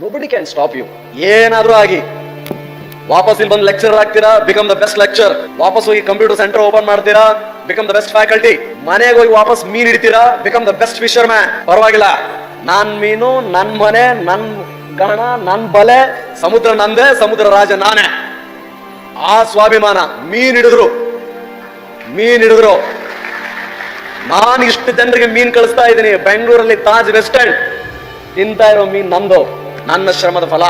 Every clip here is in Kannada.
ನೋಬಡಿ ಕ್ಯಾನ್ ಸ್ಟಾಪ್ ಯು ಏನಾದ್ರೂ ಆಗಿ, ವಾಪಸ್ ಇಲ್ಲಿ ಬಂದು ಲೆಕ್ಚರ್ ಆಗ್ತೀರಾ ಬಿಕಮ್ ದ ಬೆಸ್ಟ್ ಲೆಕ್ಚರ್ ವಾಪಸ್ ಹೋಗಿ ಕಂಪ್ಯೂಟರ್ ಸೆಂಟರ್ ಓಪನ್ ಮಾಡ್ತೀರಾ? ಬಿಕಮ್ ದ ಬೆಸ್ಟ್ ಫ್ಯಾಕಲ್ಟಿ ಮನೆಗೆ ಹೋಗಿ ವಾಪಸ್ ಮೀನ್ ಹಿಡಿತೀರಾ? Become the best fisherman ಪರವಾಗಿಲ್ಲ. ನಾನ್ ಮೀನು, ನನ್ ಮನೆ, ನನ್ ಗಣ, ನನ್ ಬಲೆ, ಸಮುದ್ರ ನಂದೇ, ಸಮುದ್ರ ರಾಜ ನಾನೇ. ಆ ಸ್ವಾಭಿಮಾನ. ಮೀನ್ ಹಿಡಿದ್ರು. ಮೀನ್ ಹಿಡಿದ್ರು. ನಾನು ಇಷ್ಟು ಜನರಿಗೆ ಮೀನ್ ಕಳಿಸ್ತಾ ಇದ್ದೀನಿ. ಬೆಂಗಳೂರಲ್ಲಿ ತಾಜ್ ರೆಸ್ಟೋರೆಂಟ್ ತಿಂತಾ ಇರೋ ಮೀನ್ ನಂದು. ನನ್ನ ಶ್ರಮದ ಫಲ,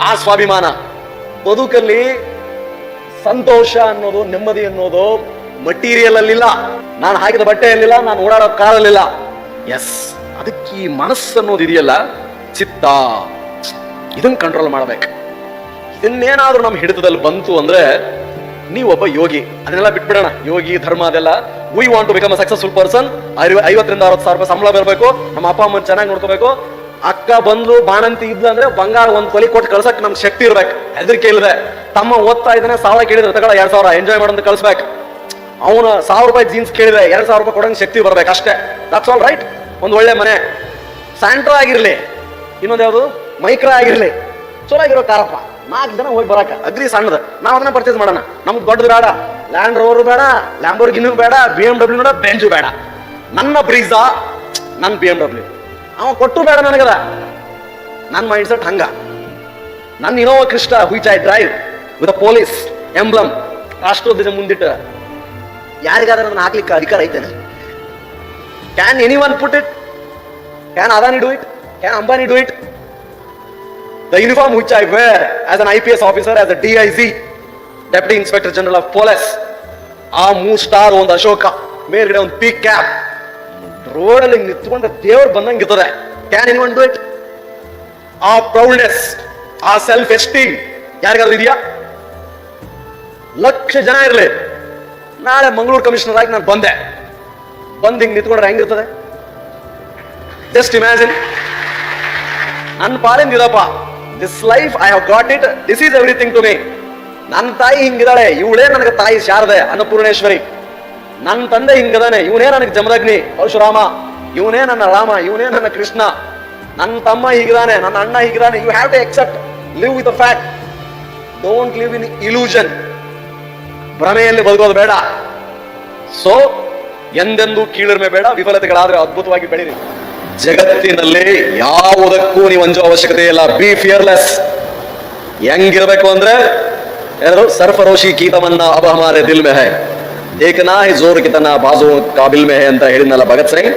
ಆ ಸ್ವಾಭಿಮಾನ. ಬದುಕಲ್ಲಿ ಸಂತೋಷ ಅನ್ನೋದು, ನೆಮ್ಮದಿ ಅನ್ನೋದು ಮಟೀರಿಯಲ್ ಅಲ್ಲಿಲ್ಲ ನಾನು ಹಾಕಿದ ಬಟ್ಟೆ ಅಲ್ಲಿಲ್ಲ ನಾನು ಓಡಾಡೋ ಕಾರಲ್ಲಿಲ್ಲ. ಎಸ್ ಅದಕ್ಕೆ ಈ ಮನಸ್ಸು ಅನ್ನೋದು ಇದೆಯಲ್ಲ, ಚಿತ್ತ. ಇದನ್ನ ಕಂಟ್ರೋಲ್ ಮಾಡ್ಬೇಕು. ಇದನ್ನೇನಾದ್ರೂ ನಮ್ಮ ಹಿಡಿತದಲ್ಲಿ ಬಂತು ಅಂದ್ರೆ ನೀವೊಬ್ಬ ಯೋಗಿ. ಅದನ್ನೆಲ್ಲ ಬಿಟ್ಬಿಡೋಣ. ಯೋಗಿ, ಧರ್ಮ ಅದೆಲ್ಲ. We want to become a successful person ಐವತ್ತರಿಂದ ಅರವತ್ತು ಸಾವಿರ ರೂಪಾಯಿ ಸಂಬಳ ಬರಬೇಕು. ನಮ್ಮ ಅಪ್ಪ, ಅಮ್ಮನ ಚೆನ್ನಾಗಿ ನೋಡ್ಕೋಬೇಕು. ಅಕ್ಕ ಬಂದ್ಲು ಬಾಣಂತಿ ಇದ್ಲು ಅಂದ್ರೆ ಬಂಗಾರ ಒಂದ್ ಕೊಲಿ ಕೊಟ್ಟು ಕಳ್ಸಕ್ ನಮ್ಗೆ ಶಕ್ತಿ ಇರ್ಬೇಕು. ಹೆದರಿಕೆ ಇಲ್ಲದೆ ತಮ್ಮ ಓದ್ತಾ ಇದ್ದಾನೆ ಸಾವಿರ ಕೇಳಿದ್ರೆ ತಗೊಳ ಎರಡ್ ಸಾವಿರ ಎಂಜಾಯ್ ಮಾಡೋದು ಕಳ್ಸ್ಬೇಕು. ಅವನ ಸಾವಿರ ರೂಪಾಯಿ ಜೀನ್ಸ್ ಕೇಳಿದ್ರೆ ಎರಡ್ ಸಾವಿರ ರೂಪಾಯಿ ಕೊಡಂಗ್ ಶಕ್ತಿ ಬರ್ಬೇಕು ಅಷ್ಟೇ. ದಟ್ಸ್ ಆಲ್ ರೈಟ್ ಒಂದು ಒಳ್ಳೆ ಮನೆ. ಸ್ಯಾಂಟ್ರೋ ಆಗಿರ್ಲಿ. ಇನ್ನೊಂದು ಯಾವುದು? ಮೈಕ್ರಾ ಆಗಿರ್ಲಿ. ಚಲೋ ಆಗಿರೋ ಕಾರಪ್ಪ. ನಾಲ್ಕು ಜನ ಹೋಗಿ ಬರಾಕ ಅಗ್ರಿ ಸಣ್ಣದ. ನಾವು ಅದನ್ನ ಪರ್ಚೇಸ್ ಮಾಡೋಣ. ನಮ್ಗೆ ದೊಡ್ಡದು ಬೇಡ. ಲ್ಯಾಂಡ್ ರೋವರ್ ಬೇಡ ಲ್ಯಾಂಬೋರ್ಗಿನೂ ಬೇಡ ಬಿ ಎಂ ಡಬ್ಲ್ಯೂ ಬೇಡ ಬೆಂಜು ಬೇಡ. ನನ್ನ ಬ್ರೀಜಾ ನನ್ನ ಬಿ ಎಂ ಡಬ್ಲ್ಯೂ ಅವ ಕೊಟ್ಟರು ಬೇಡ ನನಗದ. ನನ್ನ ಮೈಂಡ್ ಸೆಟ್ ಹಂಗ. ನನ್ನ Innova Crysta which I drive with police emblem ರಾಷ್ಟ್ರೋದ್ಯ ಮುಂದಿಟ್ಟ. ಯಾರಿಗಾದ್ರೂ ಅದನ್ನ ಹಾಕ್ಲಿಕ್ಕೆ ಅಧಿಕಾರ ಐತೇನೆ? Can any one put it can Adani do it can Ambani do it the uniform which I wear as an I P S officer as a D I G deputy inspector general of police ಆ ಮೂರ್ ಸ್ಟಾರ್ ಒಂದು ಅಶೋಕ, ಮೇಲ್ಗಡೆ ಒಂದು ಪೀಕ್ ಕ್ಯಾಪ್ ರೋಡಲ್ಲಿ ನಿಂತ್ಕೊಂಡ ದೇವ್ರು ಬಂದಂಗೆ ಇದ್ದಾರೆ can in one do it ಆ ಪ್ರೌಡ್ನೆಸ್ ಆ ಸೆಲ್ಫ್ ಎಸ್ಟೀಮ್ ಯಾರಿಗಾದ್ರೂ ಇದೆಯಾ? ಲಕ್ಷ ಜನ ಇರಲಿ. ನಾಳೆ ಮಂಗಳೂರು ಕಮಿಷನರ್ ಆಗಿ ನಾನು ಬಂದೆ. ಬಂದು ಹಿಂಗೆ ನಿಂತ್ಕೊಂಡ್ರೆ ಹೆಂಗಿರ್ತದೆ ಜಸ್ಟ್ ಇಮ್ಯಾಜಿನ್ ನನ್ನ ಪಾಲಿಂದ ಇದಪ್ಪ. This life I have got it this is everything to me ನನ್ನ ತಾಯಿ ಹಿಂಗಿದಾಳೆ ಇವಳೇ ನನಗೆ ತಾಯಿ ಶಾರದೆ ಅನ್ನಪೂರ್ಣೇಶ್ವರಿ. ನನ್ನ ತಂದೆ ಹಿಂಗದಾನೆ. ಇವನೇ ನನಗೆ ಜಮದಗ್ನಿ, ಪರಶುರಾಮ. ಇವನೇ ನನ್ನ ರಾಮ, ಇವನೇ ನನ್ನ ಕೃಷ್ಣ. ನನ್ನ ತಮ್ಮ ಹೀಗಿದಾನೆ, ನನ್ನ ಅಣ್ಣ ಹೀಗಿದಾನೆ. You have to accept live with fact don't live in illusion ಭ್ರಮೆಯಲ್ಲಿ ಬದುಕೋದು ಬೇಡ. ಸೊ ಎಂದೆಂದೂ ಕೀಳಿರ್ಮೆ ಬೇಡ, ವಿಫಲತೆಗಳಾದ್ರೆ ಅದ್ಭುತವಾಗಿ ಬೆಳೀರಿ. ಜಗತ್ತಿನಲ್ಲಿ ಯಾವುದಕ್ಕೂ ನೀವು ಅಂಜೋ ಅವಶ್ಯಕತೆ ಇಲ್ಲ. ಬಿ ಫಿಯರ್ಲೆಸ್ ಹೆಂಗಿರ್ಬೇಕು ಅಂದ್ರೆ ಸರ್ಫರೋಶಿ ಕೀತಮನ್ನ ಅಬಹಮಾರೆ ದಿಲ್ ಮೆ ಏಕನಾ ಹಿ ಜೋರ್ ಕಿತನ ಬಾಜು ಕಾಬಿಲ್ ಮೆಹೆ ಅಂತ ಹೇಳಿದ್ನಲ್ಲ ಭಗತ್ ಸಿಂಗ್.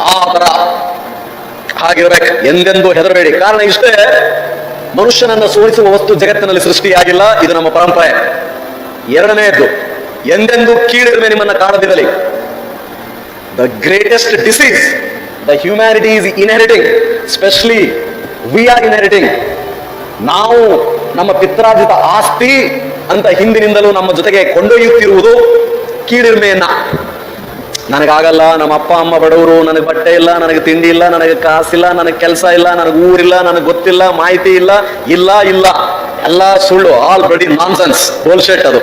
ಆ ತರ ಹಾಗಿರ್ಬೇಕು. ಎಂದೆಂದು ಹೆದರಬೇಡಿ. ಕಾರಣ ಇಷ್ಟೇ, ಮನುಷ್ಯನನ್ನು ಸೋಲಿಸುವ ವಸ್ತು ಜಗತ್ತಿನಲ್ಲಿ ಸೃಷ್ಟಿಯಾಗಿಲ್ಲ. ಇದು ನಮ್ಮ ಪರಂಪರೆ. ಎರಡನೆಯದ್ದು, ಎಂದೆಂದೂ ಕೀಳಿರುವೆ ನಿಮ್ಮನ್ನ ಕಾಣದಿರಲಿ. The greatest disease the humanity is inheriting specially we are inheriting ನಾವು ನಮ್ಮ ಪಿತ್ರಾರ್ಜಿತ ಆಸ್ತಿ ಅಂತ ಹಿಂದಿನಿಂದಲೂ ನಮ್ಮ ಜೊತೆಗೆ ಕೊಂಡೊಯ್ಯುತ್ತಿರುವುದು ಕೀಳಿರ್ಮೆಯನ್ನ. ನನಗಾಗಲ್ಲ, ನಮ್ಮ ಅಪ್ಪ, ಅಮ್ಮ, ಬಡವರು, ನನಗೆ ಬಟ್ಟೆ ಇಲ್ಲ, ನನಗೆ ತಿಂಡಿ ಇಲ್ಲ, ನನಗೆ ಕಾಸಿಲ್ಲ, ನನಗೆ ಕೆಲಸ ಇಲ್ಲ, ನನಗೆ ಊರಿಲ್ಲ, ನನಗೆ ಗೊತ್ತಿಲ್ಲ, ಮಾಹಿತಿ ಇಲ್ಲ ಇಲ್ಲ ಇಲ್ಲ. ಎಲ್ಲ ಸುಳ್ಳು ಆಲ್ ಬಡಿ ನಾನ್ಸೆನ್ಸ್ ಬೋಲ್ಶೆಟ್ ಅದು.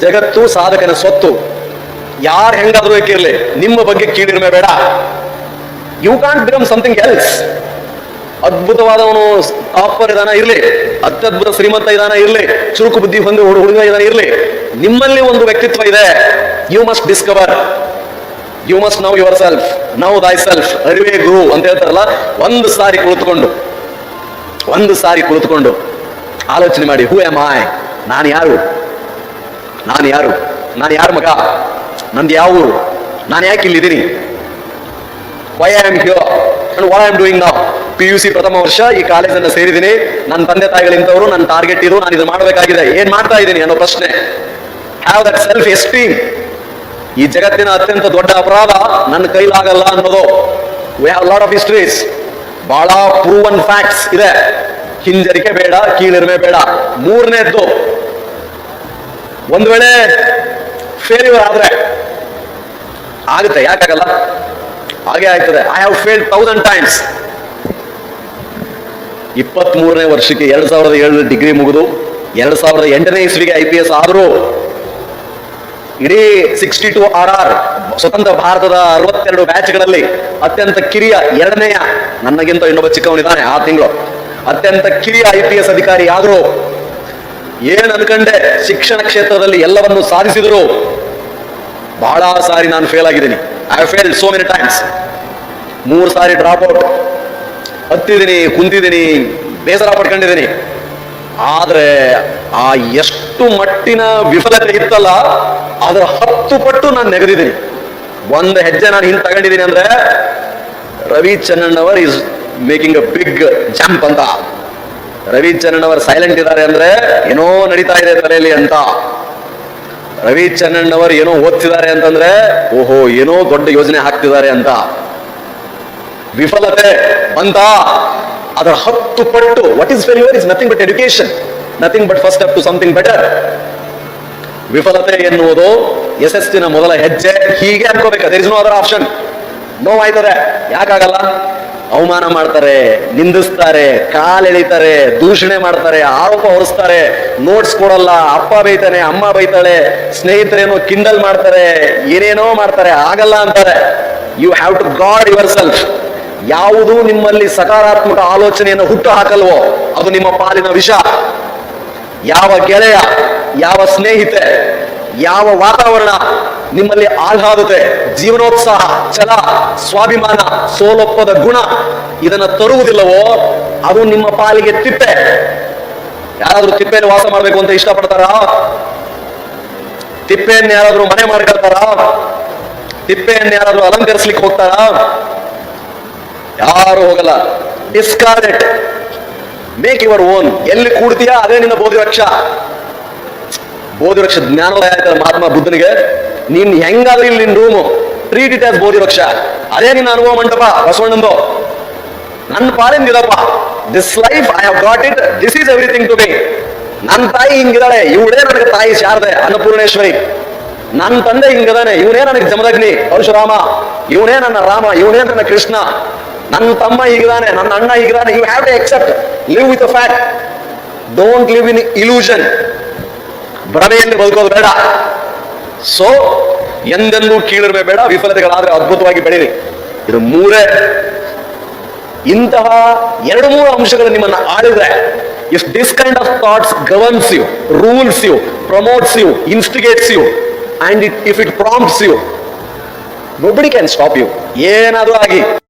ಜಗತ್ತು ಸಾಧಕನ ಸ್ವತ್ತು. ಯಾರು ಹೆಂಗಾದ್ರೂ ಬೇಕಿರ್ಲಿ ನಿಮ್ಮ ಬಗ್ಗೆ ಕೀಳಿರ್ಮೆ ಬೇಡ. You can't become something else ಅದ್ಭುತವಾದವನು ಆಫರ್ ಇದಾನ, ಇರ್ಲಿ. ಅತ್ಯದ್ಭುತ ಶ್ರೀಮಂತ ಇದಾನ, ಇರ್ಲಿ. ಚುರುಕು ಬುದ್ಧಿ ಹೊಂದಿ ಹುಡುಗ ಇದಾನ, ಇರ್ಲಿ. ನಿಮ್ಮಲ್ಲಿ ಒಂದು ವ್ಯಕ್ತಿತ್ವ ಇದೆ. You must discover you must know yourself know thyself ಅರಿವೇ ಗುರು ಅಂತ ಹೇಳ್ತಾರಲ್ಲ, ಒಂದು ಸಾರಿ ಕುಳಿತುಕೊಂಡು, ಒಂದು ಸಾರಿ ಕುಳಿತುಕೊಂಡು ಆಲೋಚನೆ ಮಾಡಿ ಹೂ ಎಂ ಐ ನಾನು ಯಾರು? ನಾನು ಯಾರು? ನಾನು ಯಾರು ಮಗ? ನಂದು ಯಾವ ಊರು? ನಾನು ಯಾಕೆ ಇಲ್ಲಿದ್ದೀನಿ? Why I am here and what I am doing ನಾವು ಪಿ ಯು ಸಿ ಪ್ರಥಮ ವರ್ಷ ಈ ಕಾಲೇಜನ್ನು ಸೇರಿದ್ದೀನಿ. ನನ್ನ ತಂದೆ ತಾಯಿಗಳಿಂದವರು ನನ್ನ ಟಾರ್ಗೆಟ್ ಇದು, ನಾನು ಇದು ಮಾಡಬೇಕಾಗಿದೆ. ಏನ್ ಮಾಡ್ತಾ ಇದ್ದೀನಿ ಅನ್ನೋ ಪ್ರಶ್ನೆ. ಹ್ಯಾವ್ ದಟ್ ಸೆಲ್ಫ್ ಎಸ್ಟೀಮ್ ಈ ಜಗತ್ತಿನ ಅತ್ಯಂತ ದೊಡ್ಡ ಅಪರಾಧ ನನ್ನ ಕೈಲಾಗಲ್ಲ ಅನ್ನೋದು. We have lot of histories ಬಹಳ ಪ್ರೂವನ್ ಫ್ಯಾಕ್ಟ್ಸ್ ಇದೆ. ಹಿಂಜರಿಕೆ ಬೇಡ, ಕೀಳಿರ್ಮೆ ಬೇಡ. ಮೂರನೇದ್ದು, ಒಂದು ವೇಳೆ ಫೇಲ್ಯೂರ್ ಆದ್ರೆ ಆಗುತ್ತೆ. ಯಾಕಾಗಲ್ಲ? ಹಾಗೆ ಆಗ್ತದೆ. I have failed thousand times ಇಪ್ಪತ್ತ್ ಮೂರನೇ ವರ್ಷಕ್ಕೆ ಎರಡ್ ಸಾವಿರದ ಏಳು ಡಿಗ್ರಿ ಮುಗಿದು ಎರಡು ಸಾವಿರದ ಎಂಟನೇ ಇಸ್ವಿಗೆ ಐ ಪಿ ಎಸ್ ಆದರೂ ಇಡೀ ಸಿಕ್ಸ್ಟಿ ಟು ಆರ್ ಆರ್ ಸ್ವತಂತ್ರ ಭಾರತದ ಅರವತ್ತೆರಡು ಮ್ಯಾಚ್ಗಳಲ್ಲಿ ಅತ್ಯಂತ ಕಿರಿಯ ಎರಡನೆಯ, ನನ್ನಗಿಂತ ಇನ್ನೊಬ್ಬ ಚಿಕ್ಕವನಿದ್ದಾನೆ ಆ ತಿಂಗಳು. ಅತ್ಯಂತ ಕಿರಿಯ ಐ ಪಿ ಎಸ್ ಅಧಿಕಾರಿ ಆದರೂ ಏನ್ ಅನ್ಕಂಡೆ ಶಿಕ್ಷಣ ಕ್ಷೇತ್ರದಲ್ಲಿ ಎಲ್ಲವನ್ನು ಸಾಧಿಸಿದ್ರು, ಬಹಳ ಸಾರಿ ನಾನು ಫೇಲ್ ಆಗಿದ್ದೀನಿ. I fail so many times ಮೂರು ಸಾರಿ ಡ್ರಾಪ್ ಔಟ್ ಹತ್ತಿದ್ದೀನಿ, ಕುಂತಿದ್ದೀನಿ, ಬೇಸರ ಪಡ್ಕೊಂಡಿದ್ದೀನಿ. ಆದ್ರೆ ಆ ಎಷ್ಟು ಮಟ್ಟಿನ ವಿಫಲತೆ ಇತ್ತಲ್ಲ, ಅದರ ಹತ್ತು ಪಟ್ಟು ನಾನು ನೆಗೆದಿದ್ದೀನಿ. ಒಂದು ಹೆಜ್ಜೆ ನಾನು ಹಿಂದೆ ತಗೊಂಡಿದ್ದೀನಿ ಅಂದ್ರೆ Ravi Channannavar is making a big jump ಅಂತ. ರವಿ ಚನ್ನಣ್ಣವರ್ ಸೈಲೆಂಟ್ ಇದ್ದಾರೆ ಅಂದ್ರೆ ಏನೋ ನಡೀತಾ ಇದೆ ತಲೆಯಲ್ಲಿ ಅಂತ. ರವಿ ಚನ್ನಣ್ಣವರ್ ಏನೋ ಓದ್ತಿದ್ದಾರೆ ಅಂತಂದ್ರೆ, ಓಹೋ, ಏನೋ ದೊಡ್ಡ ಯೋಜನೆ ಹಾಕ್ತಿದ್ದಾರೆ ಅಂತ. ವಿಫಲತೆ. ಅಂತ ಅದರ ಹತ್ತು ಪಟ್ಟು what is failure is nothing but education nothing but first up to something better ವಿಫಲತೆ ಎನ್ನುವುದು ಯಶಸ್ಸಿನ ಮೊದಲ ಹೆಜ್ಜೆ. ಹೀಗೆ ಅನ್ಕೋಬೇಕು there is no other option ನೋವಾಯ್ತದೆ ಯಾಕಾಗಲ್ಲ? ಅವಮಾನ ಮಾಡ್ತಾರೆ, ನಿಂದಿಸ್ತಾರೆ ಕಾಲೆಳಿತಾರೆ ದೂಷಣೆ ಮಾಡ್ತಾರೆ, ಆರೋಪ ಹೊರಿಸ್ತಾರೆ. ನೋಟ್ಸ್ ಕೊಡಲ್ಲ, ಅಪ್ಪ ಬೈತಾನೆ, ಅಮ್ಮ ಬೈತಾಳೆ ಸ್ನೇಹಿತರೇನೋ ಕಿಂಡಲ್ ಮಾಡ್ತಾರೆ, ಏನೇನೋ ಮಾಡ್ತಾರೆ, ಆಗಲ್ಲ ಅಂತಾರೆ. You have to guard yourself ಯಾವುದು ನಿಮ್ಮಲ್ಲಿ ಸಕಾರಾತ್ಮಕ ಆಲೋಚನೆಯನ್ನು ಹುಟ್ಟು ಹಾಕಲ್ವೋ ಅದು ನಿಮ್ಮ ಪಾಲಿನ ವಿಷ. ಯಾವ ಗೆಳೆಯ, ಯಾವ ಸ್ನೇಹಿತೆ, ಯಾವ ವಾತಾವರಣ ನಿಮ್ಮಲ್ಲಿ ಆಹ್ಲಾದತೆ, ಜೀವನೋತ್ಸಾಹ, ಛಲ, ಸ್ವಾಭಿಮಾನ, ಸೋಲೊಪ್ಪದ ಗುಣ ಇದನ್ನ ತರುವುದಿಲ್ಲವೋ? ಅದು ನಿಮ್ಮ ಪಾಲಿಗೆ ತಿಪ್ಪೆ. ಯಾರಾದ್ರೂ ತಿಪ್ಪೆಯಲ್ಲಿ ವಾಸ ಮಾಡಬೇಕು ಅಂತ ಇಷ್ಟಪಡ್ತಾರಾ? ತಿಪ್ಪೆಯನ್ನು ಯಾರಾದ್ರೂ ಮನೆ ಮಾಡ್ಕೊಳ್ತಾರ? ತಿಪ್ಪೆಯನ್ನು ಯಾರಾದ್ರೂ ಅಲಂಕರಿಸ್ಲಿಕ್ಕೆ ಹೋಗ್ತಾರಾ? ಯಾರು ಹೋಗಲ್ಲ. ಡಿಸ್ಕಾರ್ಡೆಡ್ ಮೇಕ್ ಯುವರ್ ಓನ್ ಎಲ್ಲಿ ಕೂಡ್ತೀಯಾ? ಅದೇ ನಿನ್ನ ಬೋಧಿವೃಕ್ಷ. ಬೋಧಿವೃಕ್ಷ ಬೋಧಿ ವೃಕ್ಷ ಜ್ಞಾನೋದಯ ಆಯ್ತಲ್ಲ ಮಹಾತ್ಮ ಬುದ್ಧನಿಗೆ? ನೀನ್ ಹೆಂಗಾದ್ರೂ ಇಲ್ಲಿ ನಿನ್ ರೂಮು ಟ್ರೀಟ್ ಇಟ್ ಆಸ್ ಬೋಧಿ ವೃಕ್ಷ ಅದೇ ನಿನ್ನ ಅನುಭವ ಮಂಟಪ, ಬಸವಣ್ಣಂದು. ನನ್ನ ಪಾಲಿಂದ ಇದಪ್ಪ. This life I have got it this is everything to me ನನ್ನ ತಾಯಿ ಹಿಂಗಿದಾಳೆ ಇವಳೇ ನನಗೆ ತಾಯಿ ಶಾರದೆ. ಅನ್ನಪೂರ್ಣೇಶ್ವರಿ. ನನ್ನ ತಂದೆ ಹಿಂಗದಾನೆ ಇವನೇ ನನಗೆ ಜಮದಗ್ನಿ. ಪರಶುರಾಮ. ಇವನೇ ನನ್ನ ರಾಮ. ಇವನೇ ನನ್ನ ಕೃಷ್ಣ. ನನ್ನ ತಮ್ಮ ಹೀಗಿದಾನೆ, ನನ್ನ ಅಣ್ಣ ಹೀಗಿದಾನೆ you have to accept live with fact don't live in illusion ಭ್ರಮೆಯಲ್ಲಿ ಬದುಕೋದು ಬೇಡ. ಸೊ ಎಂದೆಂದೂ ಕೀಳಿರ್ಮೆ ಬೇಡ, ವಿಫಲತೆಗಳಾದ್ರೆ ಅದ್ಭುತವಾಗಿ ಬೆಳೀರಿ ಇದು ಮೂರೇ. ಇಂತಹ ಎರಡು ಮೂರು ಅಂಶಗಳು ನಿಮ್ಮನ್ನ ಆಳಿದ್ರೆ if this kind of thoughts governs you rules you promotes you instigates you and it if it prompts you nobody can stop you ಏನಾದರೂ ಆಗಿ.